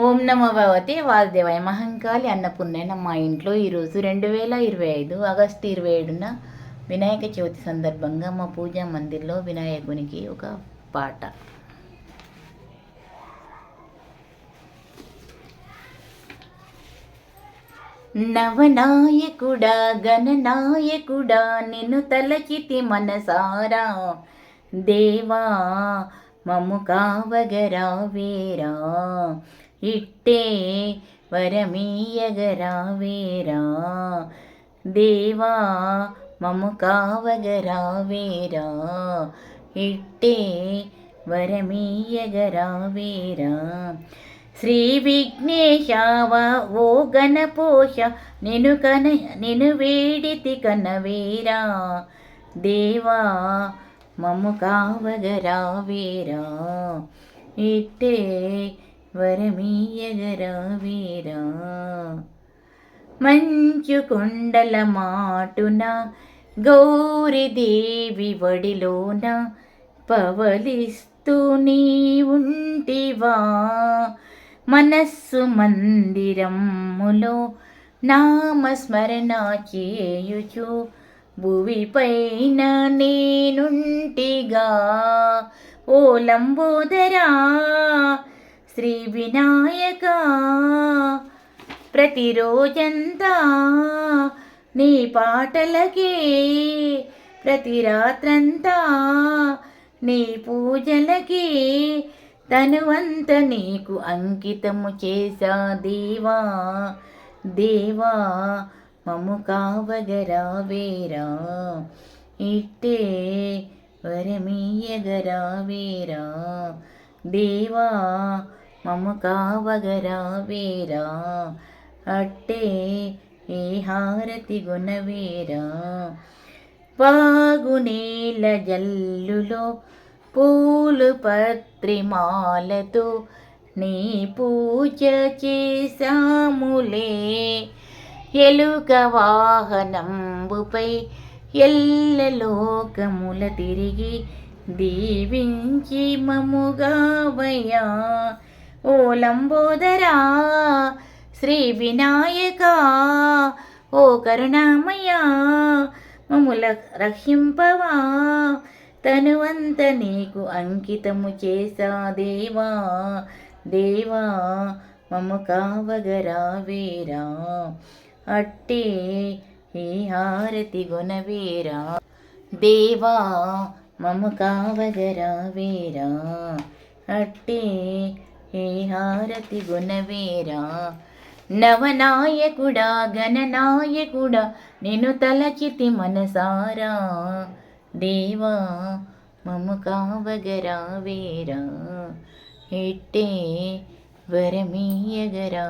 ఓం నమ భగవతి వాసుదేవాయ. మహంకాళి అన్నపూర్ణైన మా ఇంట్లో ఈరోజు రెండు వేల ఇరవై ఐదు ఆగస్టు ఇరవై ఏడున వినాయక చవితి సందర్భంగా మా పూజా మందిర్లో వినాయకునికి ఒక పాట. నవనాయకుడా గణనాయకుడా నిన్ను తలచితి మనసారా. దేవా మము కావగరావేరా. ఇట్టే వరమీయగరావేరా దేవా మము కావగరావేరా ఇట్టే వరమీయగరావేరా శ్రీ విఘ్నేశావ ఓ గణపోష నేను కన నేను వేడితి కనవేరా దేవా మము కావగరావేరా ఇట్టే వరమీయగరావీరా. మంచు కొండల మాటున గౌరీదేవి వడిలోన పవలిస్తూ నీ ఉంటివా. మనస్సు మందిరములో నామస్మరణ చేయుచు భువిపైన నేనుంటిగా. ఓ లంబోదరా శ్రీ వినాయక. ప్రతిరోజంతా నీ పాటలకే ప్రతి రాత్రంతా నీ పూజలకే తనువంత నీకు అంకితము చేశా దేవా. దేవా మము కావగరావేరా ఇట్టే వరమీయగరావేరా దేవా మమకావగరావేరా అట్టే ఏ హారతి గుణవేరా పాగునేల జల్లులో పూలు పత్రిమాలతో నీ పూజ చేశాములే ఎలుక వాహనంబుపై ఎల్లలోకముల తిరిగి దీవించి మముగావయ్యా ఓ లంబోదరా శ్రీ వినాయక ఓ కరుణామయ్యా మమ్ముల రక్షింపవా తనువంత నీకు అంకితము చేసా దేవా దేవా మము కావగరావేరా అట్టే ఈ హారతి గుణవేరా దేవా మము కావగరావేరా అట్టే ఈ హారతి గుణవేరా నవనాయకుడా గణనాయకుడా నేను తలచితి మనసారా దేవా మము కావగరావేరా ఇట్టే వరమీయగరావేరా